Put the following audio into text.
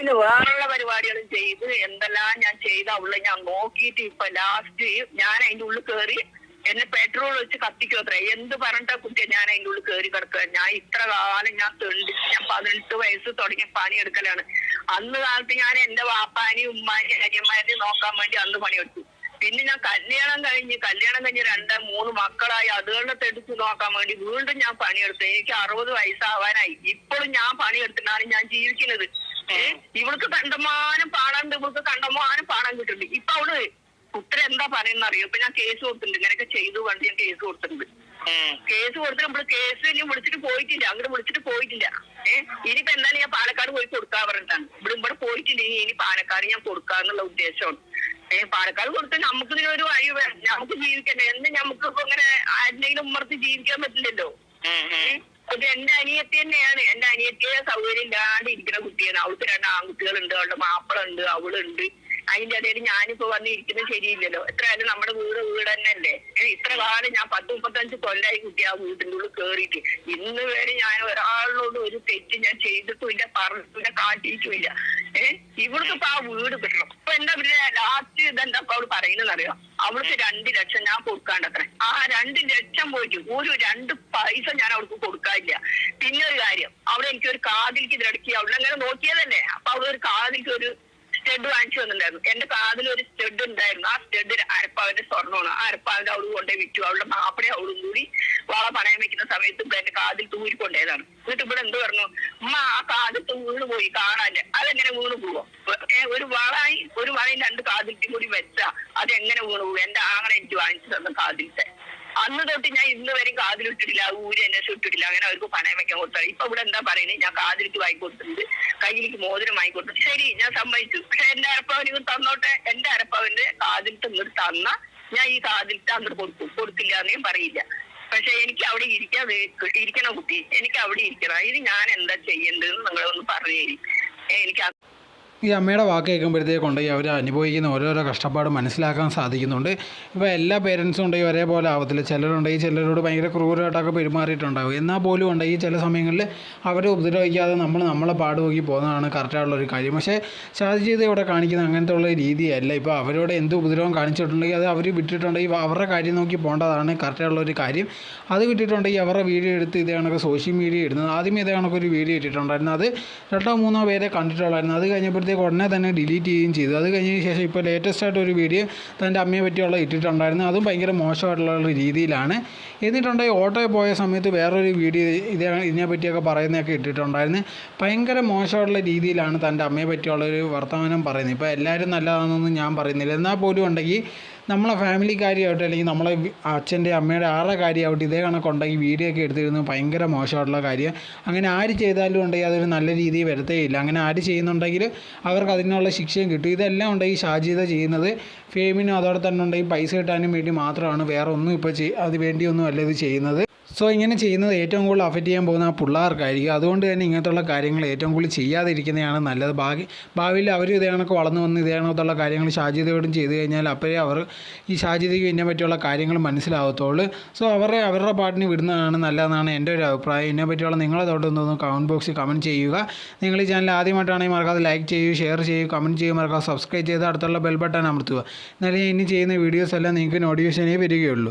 പിന്നെ വേറുള്ള പരിപാടികളും ചെയ്ത് എന്തെല്ലാം ഞാൻ ചെയ്ത അവളെ ഞാൻ നോക്കിയിട്ട് ഇപ്പൊ ലാസ്റ്റ് ഞാൻ അതിന്റെ ഉള്ളിൽ കയറി എന്നെ പെട്രോൾ വെച്ച് കത്തിക്കോത്രേ എന്ത് പറഞ്ഞ കുട്ടിയെ ഞാൻ അതിന്റെ ഉള്ളിൽ കയറി കിടക്കുക ഞാൻ ഇത്ര കാലം ഞാൻ തെണ്ടി ഞാൻ പതിനെട്ട് വയസ്സ് തുടങ്ങിയ പണിയെടുക്കലാണ്. അന്ന് കാലത്ത് ഞാൻ എന്റെ വാപ്പാനെയും ഉമ്മാനെയും അനിയന്മാരെയും നോക്കാൻ വേണ്ടി അന്ന് പണിയെടുത്തു. പിന്നെ ഞാൻ കല്യാണം കഴിഞ്ഞ് കല്യാണം കഴിഞ്ഞ് രണ്ട് മൂന്ന് മക്കളായി അതുകൊണ്ട് എടുത്ത് നോക്കാൻ വേണ്ടി വീണ്ടും ഞാൻ പണിയെടുത്തു. എനിക്ക് അറുപത് വയസ്സാവാനായി. ഇപ്പോഴും ഞാൻ പണിയെടുത്തിട്ടാണ് ഞാൻ ജീവിക്കുന്നത്? ഇവൾക്ക് കണ്ടമാനം പാടാണ്ട് ഇവൾക്ക് കണ്ടമാനം പാടാൻ കിട്ടുന്നുണ്ട് ഇപ്പൊ അവൾ ഉത്തരം എന്താ പറയുന്ന അറിയോ? ഇപ്പൊ ഞാൻ കേസ് കൊടുത്തിട്ടുണ്ട്. ഇങ്ങനെയൊക്കെ ചെയ്തു കണ്ട് ഞാൻ കേസ് കൊടുത്തിട്ടുണ്ട്. കേസ് കൊടുത്തിട്ട് നമ്മൾ കേസ് ഇനി വിളിച്ചിട്ട് പോയിട്ടില്ല. അങ്ങോട്ട് വിളിച്ചിട്ട് പോയിട്ടില്ല. ഏഹ് ഇനിയിപ്പോ എന്തായാലും ഞാൻ പാലക്കാട് പോയി കൊടുക്കാൻ പറഞ്ഞിട്ടാണ്. ഇവിടെ ഇവിടെ പോയിട്ടില്ലെങ്കിൽ ഇനി പാലക്കാട് ഞാൻ കൊടുക്കാന്നുള്ള ഉദ്ദേശമാണ്. ഏഹ് പാലക്കാട് കൊടുത്ത് നമുക്ക് ഒരു വഴി വേണം. നമുക്ക് ജീവിക്കണ്ടേ? എന്ന് നമുക്ക് ഇപ്പൊ ഇങ്ങനെ ആരുടെയും ഉമ്മർത്ത് ജീവിക്കാൻ പറ്റില്ലല്ലോ. അത് എന്റെ അനിയത്തി തന്നെയാണ്. എന്റെ അനിയത്തിയെ സൗകര്യം ഇല്ലാണ്ട് ഇരിക്കുന്ന കുട്ടിയാണ്. അവൾക്ക് രണ്ട് ആൺകുട്ടികളുണ്ട് അവളുടെ മാപ്പിളുണ്ട് അവളുണ്ട്. അതിന്റെ ഇടയിൽ ഞാനിപ്പോ വന്നിരിക്കുന്നത് ശരിയില്ലല്ലോ. എത്രയായാലും നമ്മുടെ വീട് വീട് തന്നെയല്ലേ. ഇത്ര കാലം ഞാൻ പത്ത് മുപ്പത്തഞ്ച് കൊല്ലായി കുട്ടി ആ വീട്ടിന്റെ ഉള്ളിൽ കേറിയിട്ട്. ഇന്ന് വരെ ഞാൻ ഒരാളിനോട് ഒരു തെറ്റ് ഞാൻ ചെയ്തിട്ടുമില്ല പറഞ്ഞിട്ടില്ല കാട്ടിയിട്ടുമില്ല. ഇവൾക്ക് ഇപ്പൊ ആ വീട് കിട്ടണം. ഇപ്പൊ എന്താ ലാസ്റ്റ് ഇതെന്താ അവൾ പറയുന്നത് അവൾക്ക് രണ്ട് ലക്ഷം ഞാൻ കൊടുക്കാണ്ടത്ര. ആ രണ്ട് ലക്ഷം പോയിട്ട് ഒരു രണ്ട് പൈസ ഞാൻ അവൾക്ക് കൊടുക്കാനില്ല. പിന്നെ ഒരു കാര്യം അവിടെ എനിക്ക് ഒരു കാതിലേക്ക് ഇതിലടക്കി അവളെങ്ങനെ നോക്കിയതല്ലേ? അപ്പൊ അവളൊരു കാതിലേക്ക് ഒരു സ്റ്റഡ് വാങ്ങിച്ചു വന്നിട്ടുണ്ടായിരുന്നു എന്റെ കാതിൽ ഒരു സ്റ്റഡ് ഉണ്ടായിരുന്നു. ആ സ്റ്റഡ് അരപ്പാവിന്റെ സ്വർണമാണ്. ആ അരപ്പാവിന്റെ അവൾ കൊണ്ടേ വിറ്റു. അവളുടെ മാപ്പിടെ അവളും കൂടി വള പണയം വെക്കുന്ന സമയത്ത് ഇവിടെ എന്റെ കാതിൽ തൂരി കൊണ്ടേതാണ് എന്നിട്ട് ഇവിടെ എന്ത് പറഞ്ഞു? ഉമ്മ ആ കാതിൽ വീണ് പോയി കാണാല്ലേ അതെങ്ങനെ വീണ് പോവോ? ഒരു വളായി ഒരു വളയും രണ്ട് കാതിൽ കൂടി വെച്ചാ അതെങ്ങനെ വീണ് പോവും? എന്റെ ആങ്ങളെ എനിക്ക് വാങ്ങിച്ചു തന്ന കാതിലത്തെ അന്ന് തൊട്ട് ഞാൻ ഇന്ന് വരെ കാതിലിട്ടിട്ടില്ല ഊര് എന്നെ ഇട്ടിട്ടില്ല അങ്ങനെ അവർക്ക് പണയം വെക്കാൻ കൊടുത്തത് ഇപ്പൊ ഇവിടെ എന്താ പറയുന്നത് ഞാൻ കാതിലിട്ട് വാങ്ങി കൊടുത്തിട്ടുണ്ട് കയ്യിലേക്ക് മോതിരം വാങ്ങി കൊടുത്തു ശരി ഞാൻ സമ്മതിച്ചു. പക്ഷെ എന്റെ അരപ്പവൻ ഇത് തന്നോട്ടെ എന്റെ അരപ്പവന്റെ കാതിലിട്ട് ഇങ്ങോട്ട് തന്ന ഞാൻ ഈ കാതിലിട്ട് അങ്ങോട്ട് കൊടുക്കും കൊടുത്തില്ല എന്ന് പറയില്ല. പക്ഷെ എനിക്ക് അവിടെ ഇരിക്കാൻ ഇരിക്കണ കുട്ടി എനിക്ക് അവിടെ ഇരിക്കണം. ഇത് ഞാൻ എന്താ ചെയ്യേണ്ടതെന്ന് നിങ്ങളൊന്ന് പറഞ്ഞു എനിക്ക് ഈ അമ്മയുടെ വാക്ക് കേൾക്കുമ്പോഴത്തേക്കുണ്ട് അവർ അനുഭവിക്കുന്ന ഓരോരോ കഷ്ടപ്പാട് മനസ്സിലാക്കാൻ സാധിക്കുന്നുണ്ട്. ഇപ്പോൾ എല്ലാ പേരൻസും ഉണ്ടെങ്കിൽ ഒരേപോലെ ആവത്തില്ല. ചിലരുണ്ടെങ്കിൽ ചിലരോട് ഭയങ്കര ക്രൂരമായിട്ടൊക്കെ പെരുമാറിയിട്ടുണ്ടാവും. എന്നാൽ പോലും ഉണ്ടെങ്കിൽ ചില സമയങ്ങളിൽ അവരെ ഉപദ്രവിക്കാതെ നമ്മൾ നമ്മളെ പാട് നോക്കി പോകുന്നതാണ് കറക്റ്റായിട്ടുള്ളൊരു കാര്യം. പക്ഷേ ഷാജി ചെയ്ത് ഇവിടെ കാണിക്കുന്ന അങ്ങനത്തെ ഉള്ള രീതിയല്ല. ഇപ്പോൾ അവരോട് എന്ത് ഉപദ്രവം കാണിച്ചിട്ടുണ്ടെങ്കിൽ അത് അവർ വിട്ടിട്ടുണ്ടെങ്കിൽ അവരുടെ കാര്യം നോക്കി പോകേണ്ടതാണ് കറക്റ്റായിട്ടുള്ളൊരു കാര്യം. അത് വിട്ടിട്ടുണ്ടെങ്കിൽ അവരുടെ വീഡിയോ എടുത്ത് ഇതേ സോഷ്യൽ മീഡിയ ഇടുന്നത്. ആദ്യം ഇതേ കണക്കൊരു ഒരു വീഡിയോ ഇട്ടിട്ടുണ്ടായിരുന്നു. അത് രണ്ടോ മൂന്നോ പേരെ കണ്ടിട്ടുള്ളായിരുന്നു. അത് കഴിഞ്ഞപ്പോഴത്തേക്ക് ഉടനെ തന്നെ ഡിലീറ്റ് ചെയ്യുകയും ചെയ്തു. അത് കഴിഞ്ഞതിന് ശേഷം ഇപ്പോൾ ലേറ്റസ്റ്റ് ആയിട്ട് ഒരു വീഡിയോ തന്റെ അമ്മയെ പറ്റിയുള്ള ഇട്ടിട്ടുണ്ടായിരുന്നു. അതും ഭയങ്കര മോശമായിട്ടുള്ള ഒരു രീതിയിലാണ്. എന്നിട്ടുണ്ടെങ്കിൽ ഓട്ടോയിൽ പോയ സമയത്ത് വേറൊരു വീഡിയോ ഇതേ ഇതിനെ പറ്റിയൊക്കെ പറയുന്നതൊക്കെ ഇട്ടിട്ടുണ്ടായിരുന്നു. ഭയങ്കര മോശമായിട്ടുള്ള രീതിയിലാണ് തന്റെ അമ്മയെ പറ്റിയുള്ളൊരു വർത്തമാനം പറയുന്നത്. ഇപ്പോൾ എല്ലാവരും നല്ലതാണെന്നൊന്നും ഞാൻ പറയുന്നില്ല. എന്നാൽ പോലും ഉണ്ടെങ്കിൽ നമ്മളെ ഫാമിലി കാര്യമായിട്ട് അല്ലെങ്കിൽ നമ്മളെ അച്ഛന്റെ അമ്മയുടെ ആരുടെ കാര്യമായിട്ട് ഇതേ കണക്കുണ്ടെങ്കിൽ വീഡിയോ ഒക്കെ എടുത്തിരുന്നത് ഭയങ്കര മോശമായിട്ടുള്ള കാര്യം. അങ്ങനെ ആര് ചെയ്താലും ഉണ്ടെങ്കിൽ അതൊരു നല്ല രീതിയിൽ വരത്തേയില്ല അങ്ങനെ ആര് ചെയ്യുന്നുണ്ടെങ്കിൽ അവർക്ക് അതിനുള്ള ശിക്ഷയും കിട്ടും. ഇതെല്ലാം ഉണ്ടെങ്കിൽ ഷാജിത ചെയ്യുന്നത്. ഫെയിമിനും അതോടെ തന്നെ ഉണ്ടെങ്കിൽ പൈസ കിട്ടാനും വേണ്ടി മാത്രമാണ്. വേറെ ഒന്നും ഇപ്പോൾ ചെയ് അത് വേണ്ടിയൊന്നും അല്ല ഇത് ചെയ്യുന്നത്. സോ ഇങ്ങനെ ചെയ്യുന്നത് ഏറ്റവും കൂടുതൽ അഫക്റ്റ് ചെയ്യാൻ പോകുന്ന ആ പിള്ളേർക്കായിരിക്കും. അതുകൊണ്ട് തന്നെ ഇങ്ങനത്തുള്ള കാര്യങ്ങൾ ഏറ്റവും കൂടുതൽ ചെയ്യാതിരിക്കുന്നതാണ് നല്ലത്. ഭാവി ഭാവിയിൽ അവർ ഇതേ കണക്ക് വളർന്നു വന്ന് ഇതേ കണക്കുള്ള കാര്യങ്ങൾ ഷാജിതയോടും ചെയ്തു കഴിഞ്ഞാൽ അപ്പോഴേ അവർ ഈ ഷാജിദിക്ക് ഇതിനെ പറ്റിയുള്ള കാര്യങ്ങൾ മനസ്സിലാവത്തുള്ളൂ. സോ അവരെ അവരുടെ പാട്ടിന് വിടുന്നതാണ് നല്ലതെന്നാണ് എന്റെ ഒരു അഭിപ്രായം. ഇതിനെ പറ്റിയുള്ള നിങ്ങളെ ഒന്ന് കമന്റ് ബോക്സിൽ കമന്റ് ചെയ്യുക. നിങ്ങൾ ഈ ചാനൽ ആദ്യമായിട്ടാണെങ്കിൽ മറക്കാതെ ലൈക്ക് ചെയ്യൂ ഷെയർ ചെയ്യൂ കമന്റ് ചെയ്യുക മറക്കാതെ സബ്സ്ക്രൈബ് ചെയ്ത് അടുത്തുള്ള ബെൽ ബട്ടൺ അമർത്തുക. എന്നാലേ ഇനി ചെയ്യുന്ന വീഡിയോസ് എല്ലാം നിങ്ങൾക്ക് നോട്ടിഫിക്കേഷനേ വരികയുള്ളൂ.